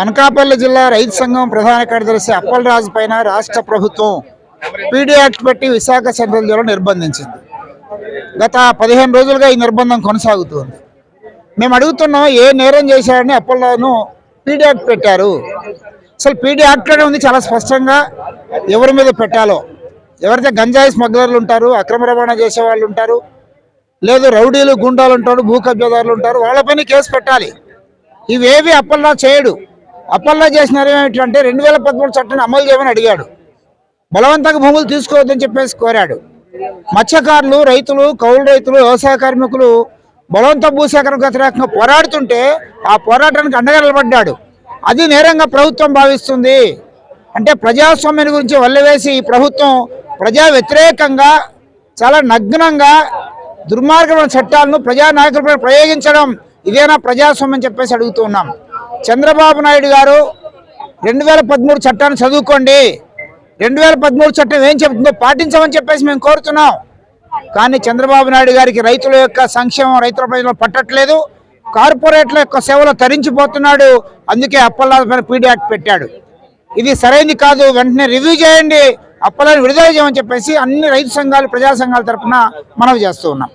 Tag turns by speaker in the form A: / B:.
A: అనకాపల్లి జిల్లా రైతు సంఘం ప్రధాన కార్యదర్శి అప్పలరాజు పైన రాష్ట్ర ప్రభుత్వం పీడీ యాక్ట్ పెట్టి విశాఖ సెంట్రల్ జైల్లో నిర్బంధించింది. గత పదిహేను రోజులుగా ఈ నిర్బంధం కొనసాగుతుంది. మేము అడుగుతున్నాం ఏ నేరం చేశారని అప్పలరాజును పీడీ యాక్ట్ పెట్టారు. అసలు పీడీ యాక్ట్లోనే ఉంది చాలా స్పష్టంగా ఎవరి మీద పెట్టాలో. ఎవరైతే గంజాయి స్మగ్లర్లు ఉంటారు అక్రమ రవాణా చేసే వాళ్ళు ఉంటారు లేదు రౌడీలు గుండాలు ఉంటారు భూ కబ్జాదారులు ఉంటారు వాళ్ళపైన కేసు పెట్టాలి. ఇవేవి అప్పల్లా చేయడు. అప్పల్లా చేసినారు ఏమిటంటే రెండు వేల పదమూడు చట్టాన్ని అమలు చేయమని అడిగాడు. బలవంతంగా భూములు తీసుకోవద్దని చెప్పేసి కోరాడు. మత్స్యకారులు రైతులు కౌలు రైతులు వ్యవసాయ కార్మికులు బలవంత భూసేకరణకు వ్యతిరేకంగా పోరాడుతుంటే ఆ పోరాటానికి అండగా నిలబడ్డాడు. అది నేరంగా ప్రభుత్వం భావిస్తుంది. అంటే ప్రజాస్వామ్యం గురించి వల్లవేసి ఈ ప్రభుత్వం ప్రజా వ్యతిరేకంగా చాలా నగ్నంగా దుర్మార్గమైన చట్టాలను ప్రజా నాయకులపై ప్రయోగించడం ఇదేనా ప్రజాస్వామ్యం చెప్పేసి అడుగుతూ ఉన్నాం. చంద్రబాబు నాయుడు గారు రెండు వేల పదమూడు చట్టాన్ని చదువుకోండి. రెండు వేల పదమూడు చట్టం ఏం చెబుతుందో పాటించమని చెప్పేసి మేము కోరుతున్నాం. కానీ చంద్రబాబు నాయుడు గారికి రైతుల యొక్క సంక్షేమం రైతుల ప్రజలు పట్టట్లేదు. కార్పొరేట్ల యొక్క సేవలు తరించిపోతున్నాడు. అందుకే అప్పల్లాద పైన పీడీ యాక్ట్ పెట్టాడు. ఇది సరైనది కాదు. వెంటనే రివ్యూ చేయండి. అప్పలాన్ని విడుదల చేయమని చెప్పేసి అన్ని రైతు సంఘాలు ప్రజా సంఘాల తరఫున మనవి చేస్తూ ఉన్నాం.